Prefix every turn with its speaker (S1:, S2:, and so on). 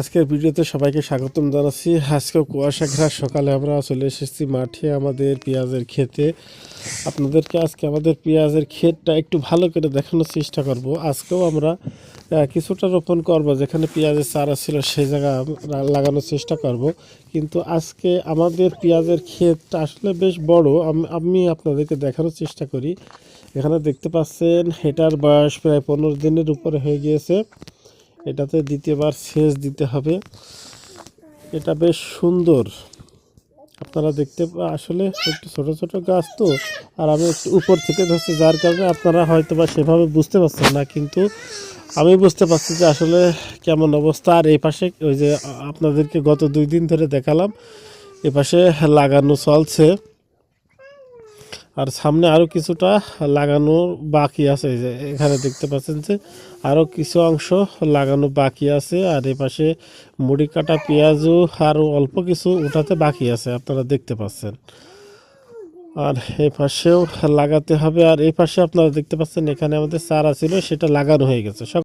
S1: আজকের ভিডিওতে সবাইকে স্বাগতম জানাচ্ছি। আজকে কুয়াশা ঘেরা সকালে আমরা চলে এসেছি মাঠে আমাদের পেঁয়াজের ক্ষেতে। আপনাদেরকে আজকে আমাদের পেঁয়াজের ক্ষেতটা একটু ভালো করে দেখানোর চেষ্টা করব। আজকেও আমরা কিছুটা রোপণ করব, যেখানে পেঁয়াজের চারা ছিল সেই জায়গা লাগানোর চেষ্টা করব। কিন্তু আজকে আমাদের পেঁয়াজের ক্ষেতটা আসলে বেশ বড়। আমি আপনাদেরকে দেখানোর চেষ্টা করি। এখানে দেখতে পাচ্ছেন এটার বয়স প্রায় পনেরো দিনের উপরে হয়ে গিয়েছে। এটাতে দ্বিতীয়বার সেচ দিতে হবে। এটা বেশ সুন্দর। আপনারা দেখতে আসলে একটু ছোট ছোট গাছ তো, আর আমি একটু উপর থেকে ধরছি, যার কারণে আপনারা হয়তো বা সেভাবে বুঝতে পারছেন না, কিন্তু আমি বুঝতে পারছি যে আসলে কেমন অবস্থা। আর এই পাশে ওই যে আপনাদেরকে গত দুই দিন ধরে দেখালাম, এ পাশে লাগানো চলছে। আর সামনে আরও কিছুটা লাগানো বাকি আছে যে এখানে দেখতে পাচ্ছেন যে আরও কিছু অংশ লাগানো বাকি আছে, আর এ পাশে মুড়ি কাটা পেঁয়াজও আরও অল্প কিছু উঠাতে বাকি আছে, আপনারা দেখতে পাচ্ছেন। আর এই পাশেও লাগাতে হবে, আর এই পাশে আপনারা দেখতে পাচ্ছেন এখানে আমাদের চারা ছিল, সেটা লাগানো হয়ে গেছে।